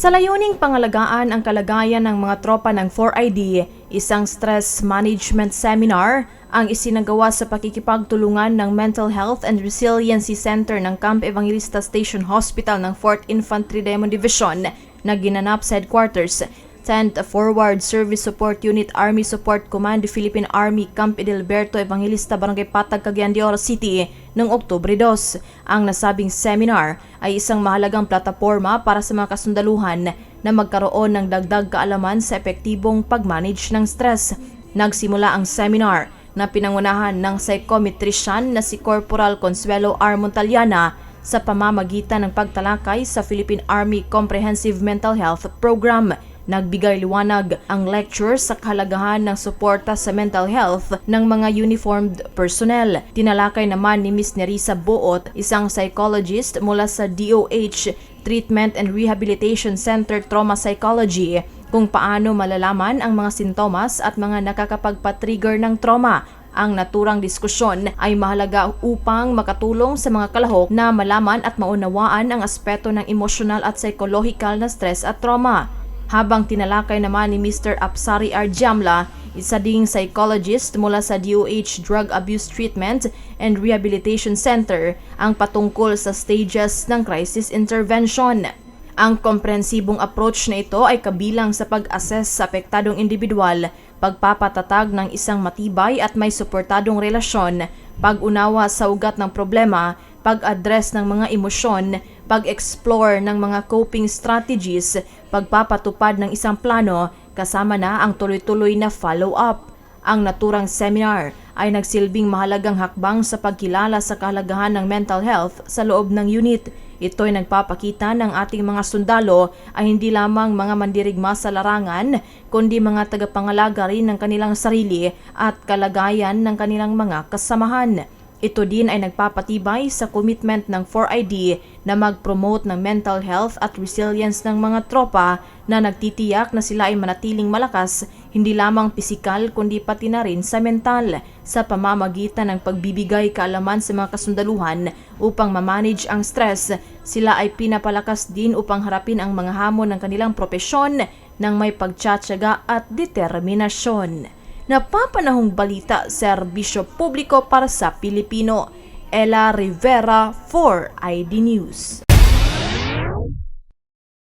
Sa layuning pangalagaan ang kalagayan ng mga tropa ng 4ID, isang stress management seminar ang isinagawa sa pakikipagtulungan ng Mental Health and Resiliency Center ng Camp Evangelista Station Hospital ng 4th Infantry Diamond Division na ginanap sa headquarters 10th Forward Service Support Unit Army Support Command Philippine Army Camp Edelberto Evangelista Barangay Patag Cagayan de Oro City noong Oktubre 2. Ang nasabing seminar ay isang mahalagang plataforma para sa mga kasundaluhan na magkaroon ng dagdag kaalaman sa epektibong pag-manage ng stress. Nagsimula ang seminar na pinangunahan ng psychometrician na si Corporal Consuelo R. Montaliana sa pamamagitan ng pagtalakay sa Philippine Army Comprehensive Mental Health Program. Nagbigay liwanag ang lecture sa kahalagahan ng suporta sa mental health ng mga uniformed personnel. Tinalakay naman ni Ms. Nerissa Buot, isang psychologist mula sa DOH Treatment and Rehabilitation Center Trauma Psychology, kung paano malalaman ang mga sintomas at mga nakakapagpa-trigger ng trauma ang naturang diskusyon ay mahalaga upang makatulong sa mga kalahok na malaman at maunawaan ang aspeto ng emotional at psychological na stress at trauma. Habang tinalakay naman ni Mr. Apsari R. Jamla, isa ding psychologist mula sa DOH Drug Abuse Treatment and Rehabilitation Center, ang patungkol sa stages ng crisis intervention. Ang komprehensibong approach na ito ay kabilang sa pag-assess sa apektadong individual, pagpapatatag ng isang matibay at may suportadong relasyon, pag-unawa sa ugat ng problema, pag-address ng mga emosyon, pag-explore ng mga coping strategies, pagpapatupad ng isang plano, kasama na ang tuloy-tuloy na follow-up. Ang naturang seminar ay nagsilbing mahalagang hakbang sa pagkilala sa kahalagahan ng mental health sa loob ng unit. Ito ay nagpapakita ng ating mga sundalo ay hindi lamang mga mandirigma sa larangan, kundi mga tagapangalaga rin ng kanilang sarili at kalagayan ng kanilang mga kasamahan. Ito din ay nagpapatibay sa commitment ng 4ID na mag-promote ng mental health at resilience ng mga tropa na nagtitiyak na sila ay manatiling malakas hindi lamang pisikal kundi pati na rin sa mental sa pamamagitan ng pagbibigay kaalaman sa mga kasundaluhan upang mamanage ang stress. Sila ay pinapalakas din upang harapin ang mga hamon ng kanilang propesyon ng may pagtsatsaga at determinasyon. Napapanahong balita, serbisyo publiko para sa Pilipino. Ella Rivera for ID News.